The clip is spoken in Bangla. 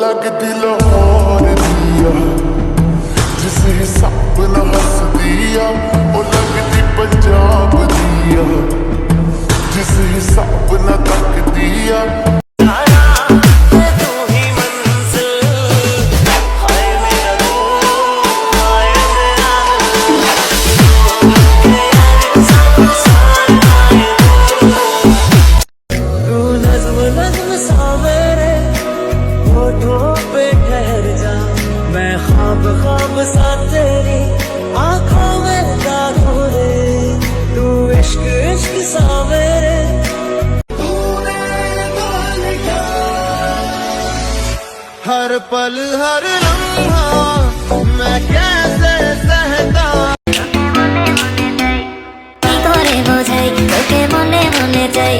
ਲੱਗਦੀ ਲਾਹੌਰ ਦੀ ਆ ਜਿਸੇ ਸਪਨਾ ਹੱਸਦੀ ਆ, ਉਹ ਲੱਗਦੀ ਪੰਜਾਬ ਦੀ ਆ ਜਿਸੇ ਨਾਲ ਤੱਕਦੀ ਆ ख्वाब सा तेरी आंखों में दाखू रे तू इश्क इश्क सा मेरे हर पल हर लम्हा मैं कैसे सहता করে বোঝাই তোকে মনে মনে চাই